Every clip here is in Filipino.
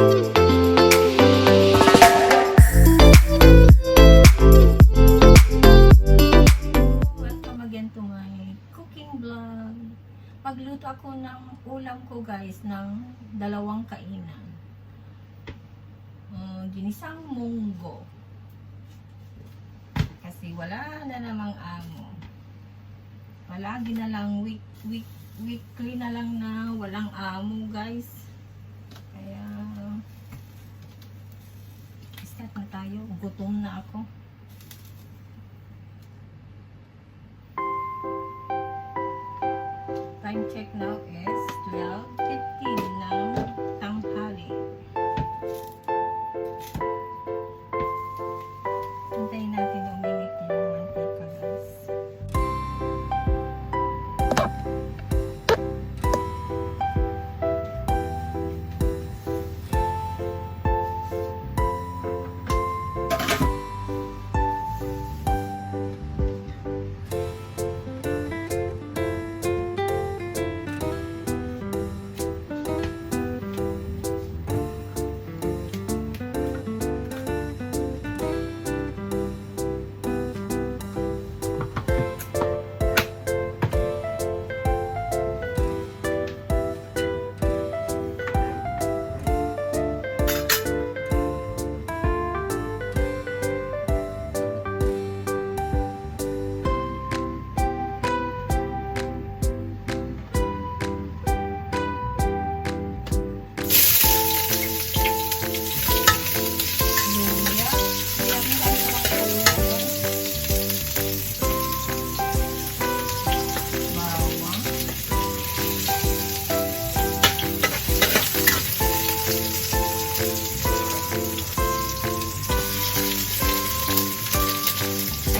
Welcome again to my cooking vlog. Pagluto ako ng ulam ko guys ng dalawang kainan. Uh, ginisang munggo. Kasi wala na namang amo. Palagi na lang week, week, weekly na lang na walang amo guys. Kaya start na tayo. Gutom na ako. Time check now is 12.15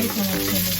Ay, sunod-sunod na. Mamaya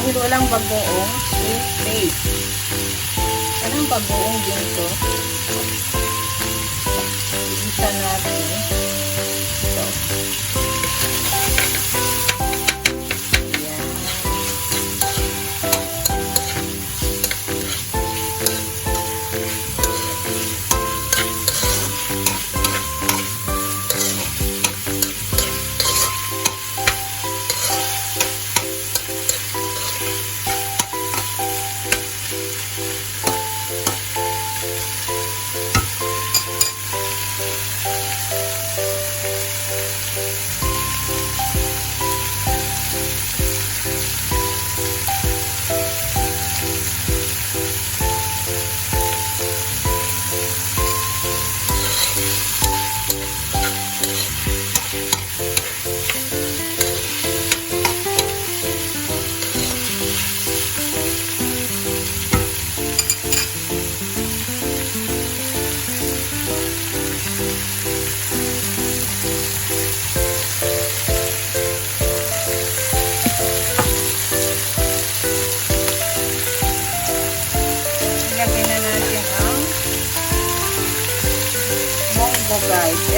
dahil walang bagoong sweet paste. Anong bagoong din to? Isa natin.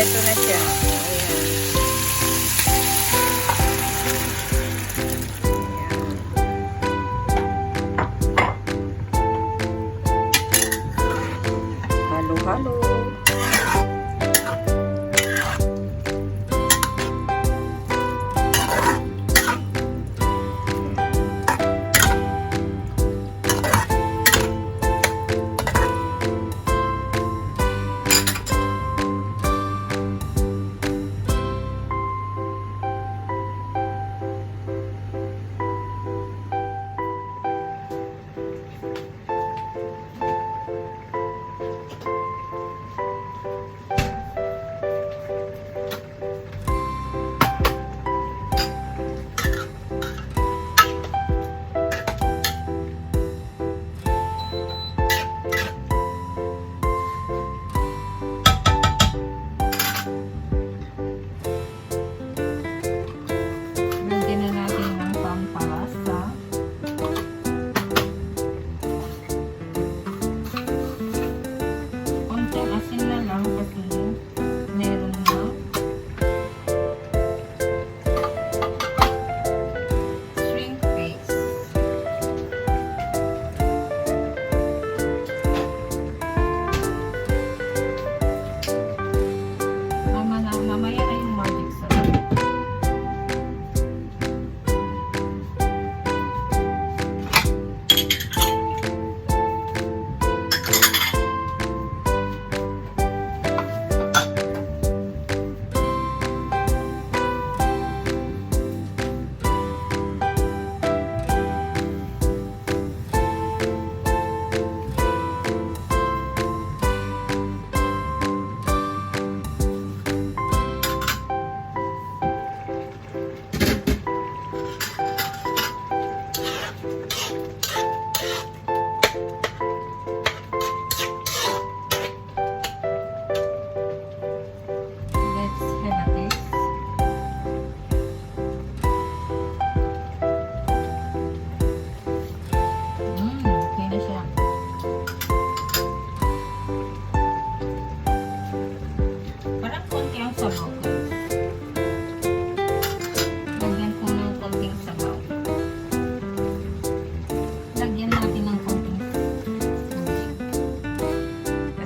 Kompleto na siya. Halo, halo.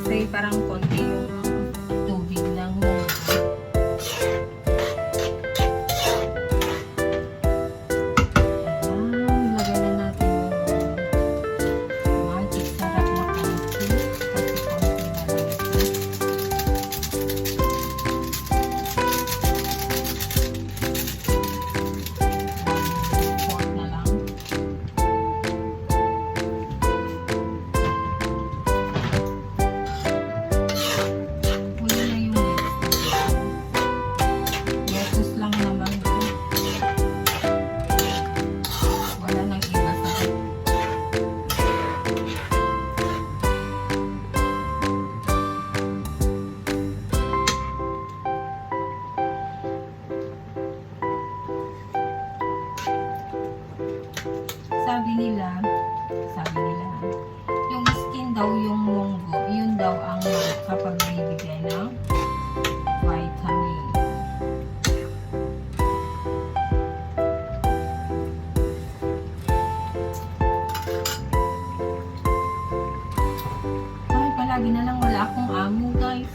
kasi parang konti yung sabi nila, sabi nila, yung skin daw, yung munggo, yun daw ang kapag bibigay ng vitamin. Ay, palagi na lang wala akong amo, guys.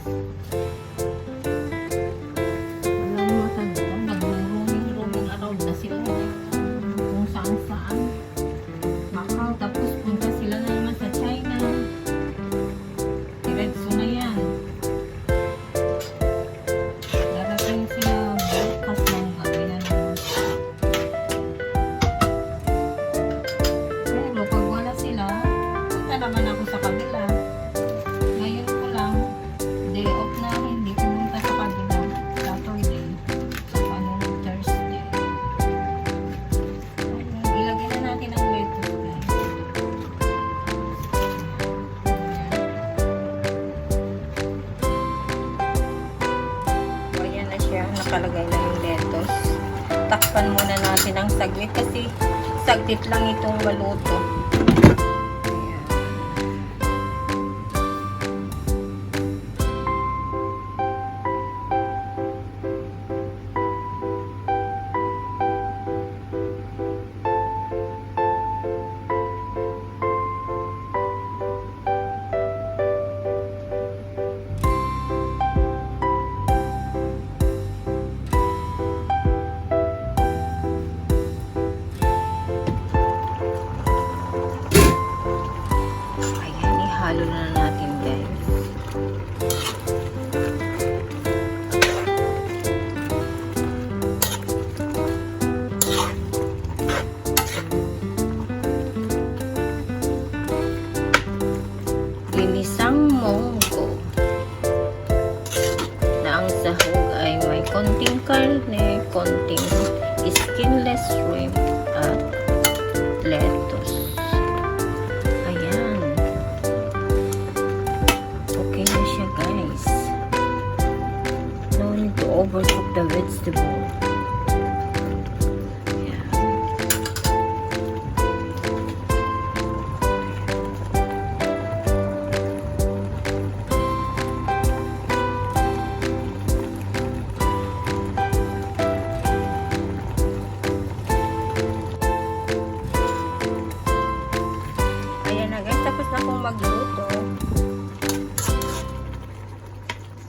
lettuce. Takpan muna natin ang saglit kasi saglit lang itong maluto.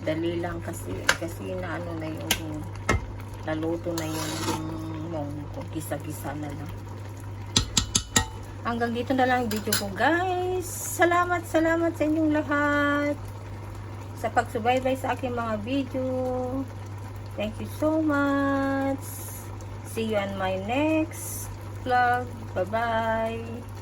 Dali lang kasi, kasi na ano na yung naluto na yung yung munggo, gisa-gisa na lang. Hanggang dito na lang yung video ko guys. Salamat, salamat sa inyong lahat sa pagsubaybay sa aking mga video. Thank you so much. See you on my next vlog. Bye-bye.